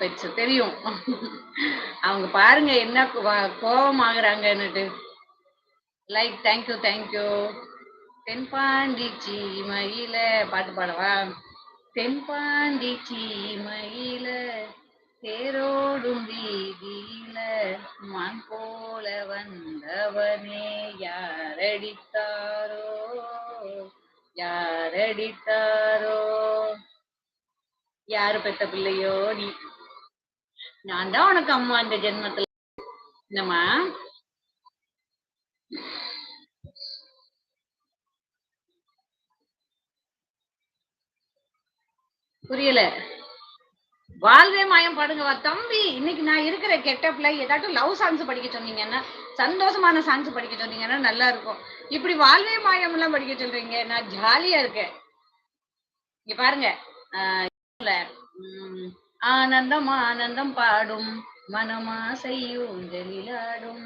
Pets தெரியும். அவங்க பாருங்க என்ன கோபம் ஆகுறாங்கன்னுட்டு like thank you thank you தென்பாண்டிச்சி மயில பாட்டு பாடவா? தென்பாண்டிச்சி மயில தேரோடும் வீதியில மான் போல வந்தவனே யாரடித்தாரோ? யாரடித்தாரோ? யாரு பெத்த பிள்ளையோ நீ? நான் தான் உனக்கு அம்மா இந்த ஜென்மத்துல. என்னம்மா? புரியல. வாழ்வே மாயம் பாடுங்க தம்பி? இன்னைக்கு நான் இருக்கிற கெட்டப்ல ஏதாட்டும் லவ் சாங்ஸ் படிக்க சொன்னீங்கன்னா சந்தோஷமான சாங்ஸ் படிக்க சொன்னீங்கன்னா நல்லா இருக்கும். இப்படி வாழ்வே மாயம் எல்லாம் படிக்க சொல்றீங்க நான் ஜாலியா இருக்கேன். இங்க பாருங்க. ஆஹ் ஆனந்தம் ஆனந்தம் பாடும் மனமாசையூஞ்சலிலாடும்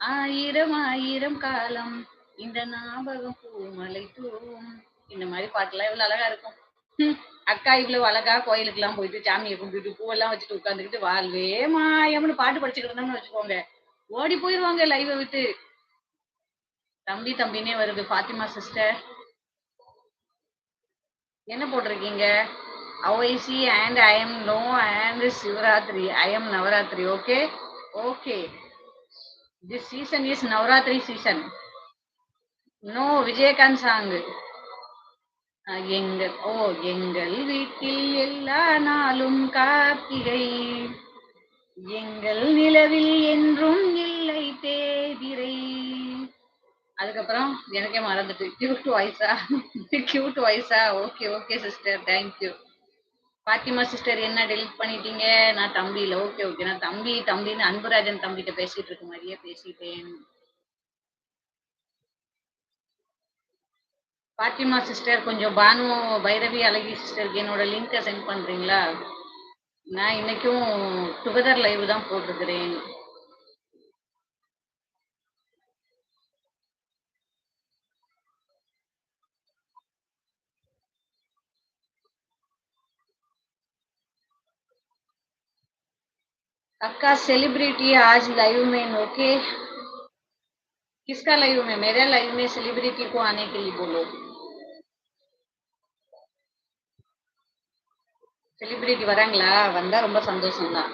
ஆயிரம் ஆயிரம் காலம் இந்த ஞாபகம் பூமலை தூவும். இந்த மாதிரி பாட்டுலாம் எவ்வளவு அழகா இருக்கும். அக்கா இவ்வளவு அழகா கோயிலுக்கு எல்லாம் போயிட்டு சாமியை கும்பிட்டு பூவெல்லாம் வச்சுட்டு உட்காந்துக்கிட்டு வாழ்வே மாயம்னு பாட்டு படிச்சுட்டு இருந்தோம்னு வச்சுக்கோங்க. ஓடி போயிருவாங்க லைவ விட்டு. தம்பி தம்பினே வருது பாத்திமா சிஸ்டர் என்ன போட்டிருக்கீங்க? OIC and I am no and Shivaratri I am Navaratri. Okay? Okay. This season is Navaratri season. No Vijayakanth song எங்கள் ஓ எங்கள் வீட்டில் எல்லா நாளும் கார்த்திகை. எங்கள் நிலவில் என்றும் இல்லை தேதிரை. அதுக்கப்புறம் எனக்கே மறந்துட்டு. கியூட் வாய்ஸா cute வாய்ஸா okay okay sister thank you Fathima sister என்ன டெலிட் பண்ணிட்டீங்க? நான் தம்பி இல்ல. ஓகே ஓகே நான் தம்பி தம்பின்னு அன்புராஜன் தம்பிகிட்ட பேசிட்டு இருக்க மாதிரியே பேசிட்டேன். பாத்திமா சிஸ்டர் கொஞ்சம் பானு பைரவி அழகி சிஸ்டருக்கு என்னோட லிங்கை சென்ட் பண்றீங்களா? நான் இன்னைக்கும் டுகெதர் லைவ் தான் போட்டிருக்கிறேன். अक्का सेलिब्रिटी आज लाइव में ओके किसका लाइव में मेरे लाइव में सेलिब्रिटी को आने के लिए बोलो செலிபிரிட்டி வராங்களா வந்தா ரொம்ப சந்தோஷம் தான்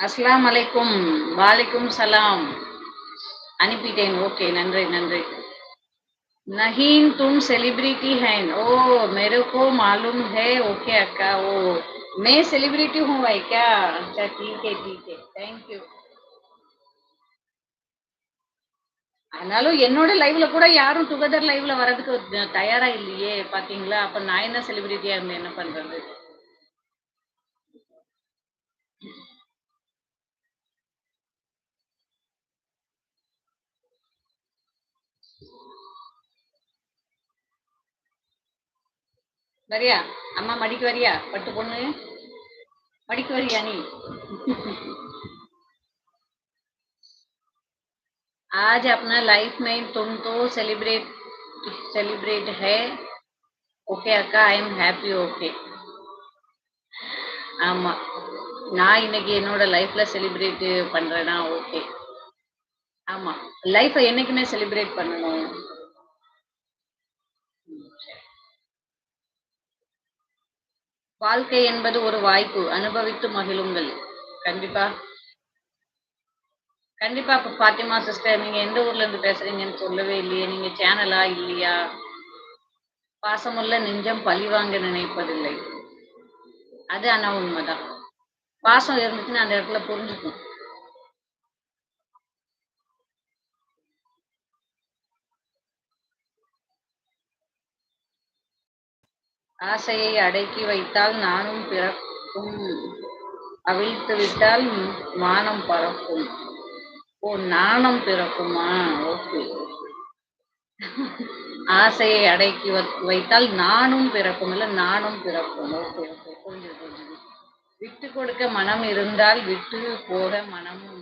அஸ்லாம் அலைக்கும் வாலைக்கும் சலாம் அனுப்பிட்டேன் ஓகே நன்றி நன்றி नहीं तुम सेलिब्रिटी है ओ मेरे को मालूम है ओके अक्का ओ मैं सेलिब्रिटी हूँ भाई क्या अच्छा ठीक है ठीक है தேங்க் யூ ஆனாலும் என்னோட லைவ்ல கூட யாரும் டுகெதர் லைவ்ல வர்றதுக்கு தயாரா இல்லையே பாத்தீங்களா அப்ப நான் என்ன செலிபிரிட்டியா இருந்தேன் என்ன பண்றது வரியா அம்மா மடிக்கு வரியா பட்டு பொண்ணு மடிக்கு வரியா நீ आज अपना लाइफ में तुम तो सेलिब्रेट सेलिब्रेट है ஓகே அக்கா ஐ எம் ஹாப்பி ஓகே ஆமா நான் இன்னைக்கு என்னோட லைஃப்ல செலிப்ரேட் பண்றேனா ஓகே ஆமா லைஃப்பை என்னைக்குமே செலிப்ரேட் பண்ணணும் வாழ்க்கை என்பது ஒரு வாய்ப்பு. அனுபவித்து மகிழுங்கள். கண்டிப்பா. கண்டிப்பா இப்ப பாத்திமா சிஸ்டர் நீங்க எந்த ஊர்ல இருந்து பேசுறீங்கன்னு சொல்லவே இல்லையே. நீங்க சேனலா இல்லையா? பாசமுள்ள நெஞ்சம் பழிவாங்க நினைப்பதில்லை. அது ஆனா உண்மைதான். பாசம் இருந்துச்சுன்னா அந்த இடத்துல புரிஞ்சுக்கும் ஆசையை அடக்கி வைத்தால் நானும் பிறக்கும். அவிழ்த்து விட்டால் மானம் பறக்கும். ஓ நாணம் பிறக்குமா? ஓகே. ஆசையை அடக்கி வைத்தால் நானும் பிறக்கும் இல்ல நானும் பிறக்கும். Okay okay. புரிஞ்சுது புரிஞ்சுது. விட்டு கொடுக்க மனம் இருந்தால் விட்டு போக மனம்